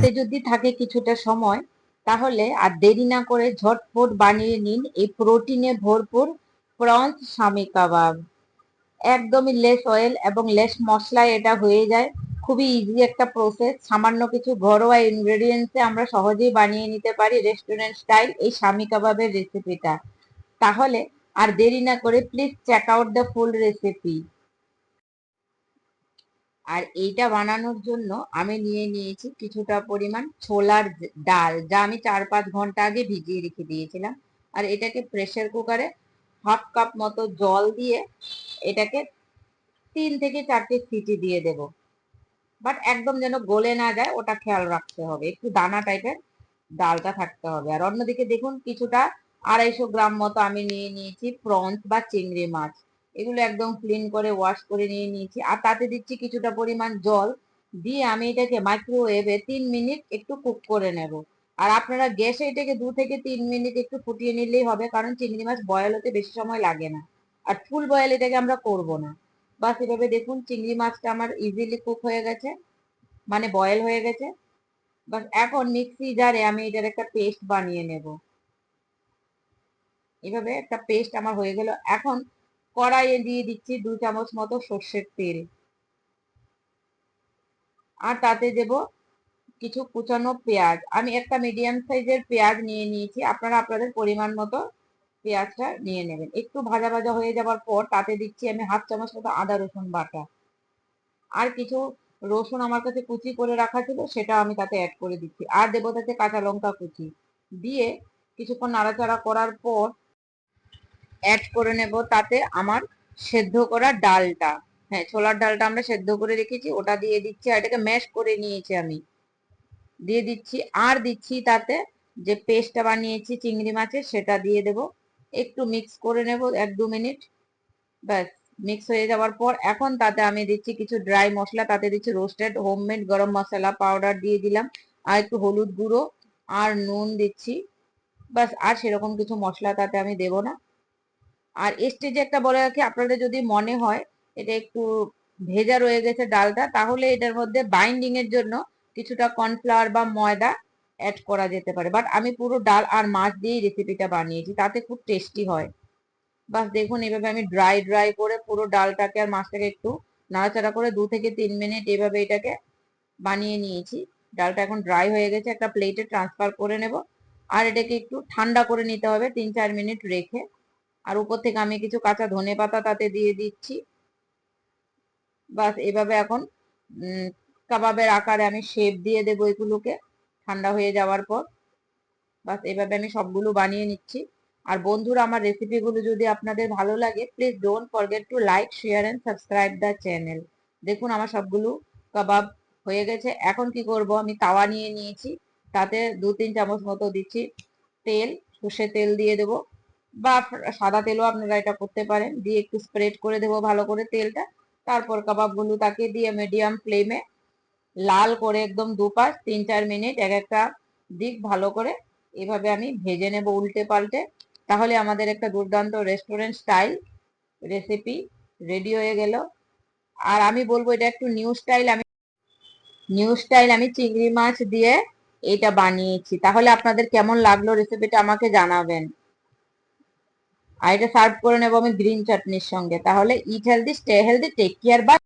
হাতে যদি থাকে কিছুটা সময়, তাহলে আর দেরি না করে ঝটপট বানিয়ে নিন এই প্রোটিনে ভরপুর প্রন্স স্বামী কাবাব। একদমই লেস অয়েল এবং লেস মশলায় এটা হয়ে যায়। খুবই ইজি একটা প্রসেস সামান্য কিছু ঘরোয়া ইনগ্রেডিয়েন্টসে আমরা সহজেই বানিয়ে নিতে পারি রেস্টুরেন্ট স্টাইল এই স্বামী কাবাবের রেসিপিটা তাহলে আর দেরি না করে please check out the full recipe আর এইটা বানানোর জন্য আমি নিয়ে নিয়েছি কিছুটা পরিমাণ ছোলার ডাল, যা আমি চার পাঁচ ঘণ্টা আগে ভিজিয়ে রেখে দিয়েছিলাম। আর এটাকে প্রেসার কুকারে হাফ কাপ মতো জল দিয়ে এটাকে তিন থেকে চারটে সিটি দিয়ে দেব। বাট একদম যেন গলে না যায়, ওটা খেয়াল রাখতে হবে। একটু দানা টাইপের ডালটা থাকতে হবে। আর অন্যদিকে দেখুন, কিছুটা আড়াইশো গ্রাম মতো আমি নিয়ে নিয়েছি প্রন্স বা চিংড়ি মাছ। এগুলো একদম ক্লিন করে ওয়াশ করে নিয়ে নিয়েছি। আর তাতে দিচ্ছি কিছুটা পরিমাণ জল। দিয়ে আমি এটাকে মাইক্রোওয়েভে তিন মিনিট একটু কুক করে নেব। আর আপনারা গ্যাসে এটাকে দু থেকে তিন মিনিট একটু ফুটিয়ে নিলেই হবে, কারণ চিংড়ি মাছ বয়েল হতে বেশি সময় লাগে না। আর ফুল বয়েল এটাকে আমরা করব না। বাস এভাবে দেখুন, চিংড়ি মাছটা আমার ইজিলি কুক হয়ে গেছে। মানে বয়েল হয়ে গেছে। বাস এখন মিক্সি জারে আমি এটার একটা পেস্ট বানিয়ে নেব। এভাবে একটা পেস্ট আমার হয়ে গেল। এখন কড়াইয়ে দিয়ে দিচ্ছি দু চামচ মতো সর্ষের তেল। আর তাতে দেব কিছু কুচানো পেঁয়াজ। আমি একটা মিডিয়াম সাইজের পেঁয়াজ নিয়ে নিয়েছি। আপনারা আপনাদের পরিমাণ মতো পেঁয়াজটা নিয়ে নেবেন। একটু ভাজা ভাজা হয়ে যাওয়ার পর তাতে দিচ্ছি আমি হাফ চামচ মতো আদা, রসুন বাটা। আর কিছু রসুন আমার কাছে কুচি করে রাখা ছিল, সেটা আমি তাতে অ্যাড করে দিচ্ছি। আর দেবো তাতে কাঁচা লঙ্কা কুচি। দিয়ে কিছুক্ষণ নাড়াচাড়া করার পর অ্যাড করে নেব তাতে আমার সেদ্ধ করা ডালটা। হ্যাঁ ছোলার ডালটা আমরা সেদ্ধ করে রেখেছি, ওটা দিয়ে দিচ্ছি, আর এটাকে ম্যাশ করে নিয়েছি আমি। দিয়ে দিচ্ছি, আর দিচ্ছি তাতে যে পেস্টটা বানিয়েছি চিংড়ি মাছের, সেটা দিয়ে দেব। একটু মিক্স করে নেব এক দু মিনিট। ব্যাস মিক্স হয়ে যাওয়ার পর এখন তাতে আমি দিচ্ছি কিছু ড্রাই মশলা, তাতে দিচ্ছি রোস্টেড হোমমেড গরম মশলা পাউডার দিয়ে দিলাম, আর একটু হলুদ গুঁড়ো, আর নুন দিচ্ছি। বাস আর সেরকম কিছু মশলা তাতে আমি দেব না। আর স্টেজে একটা বলে রাখি, আপনাদের যদি মনে হয় এটা একটু ভেজা রয়ে গেছে ডালটা, তাহলে এটার মধ্যে বাইন্ডিং এর জন্য কিছুটা কর্নফ্লাওয়ার বা ময়দা অ্যাড করা যেতে পারে। বাট আমি পুরো ডাল আর মাছ দিয়েই রেসিপিটা বানিয়েছি, তাতে খুব টেস্টি হয়। বাস দেখুন, এভাবে আমি ড্রাই ড্রাই করে পুরো ডালটাকে আর মাছটাকে একটু নাড়াচাড়া করে দু থেকে তিন মিনিট এভাবে এটাকে বানিয়ে নিয়েছি। ডালটা এখন ড্রাই হয়ে গেছে, একটা প্লেটে ট্রান্সফার করে নেব। আর এটাকে একটু ঠান্ডা করে নিতে হবে, তিন চার মিনিট রেখে। আর উপর থেকে আমি কিছু কাঁচা ধনে পাতা তাতে দিয়ে দিচ্ছি। বাস এভাবে এখন কাবাবের আকারে আমি শেপ দিয়ে দেবো এগুলোকে, ঠান্ডা হয়ে যাওয়ার পর। বাস এভাবে আমি সবগুলো বানিয়ে নিচ্ছি। আর বন্ধুরা, আমার রেসিপিগুলো যদি আপনাদের ভালো লাগে please don't forget to like share and subscribe the channel দেখুন, আমার সবগুলো কাবাব হয়ে গেছে। এখন কি করব? আমি তাওয়া নিয়ে নিয়েছি। তাতে দু তিন চামচ মতো দিচ্ছি তেল। সর্ষে তেল দিয়ে দেবো। বা সাদা তেলও আপনারা এটা করতে পারেন। দিয়ে একটু স্প্রেড করে দেবো ভালো করে তেলটা। তারপর কাবাবগুলো তাকে দিয়ে মিডিয়াম ফ্লেমে লাল করে একদম দুপাশ তিন চার মিনিট এক একটা দিক ভালো করে এভাবে আমি ভেজে নেব উল্টে পাল্টে। তাহলে আমাদের একটা দুর্দান্ত রেস্টুরেন্ট স্টাইল রেসিপি রেডি হয়ে গেল। আর আমি বলব এটা একটু নিউ স্টাইল আমি নিউ স্টাইল আমি চিংড়ি মাছ দিয়ে এটা বানিয়েছি। তাহলে আপনাদের কেমন লাগল রেসিপিটা আমাকে জানাবেন। আর এটা সার্ভ করে নেব আমি গ্রিন চাটনির সঙ্গে। তাহলে eat healthy stay healthy take care bye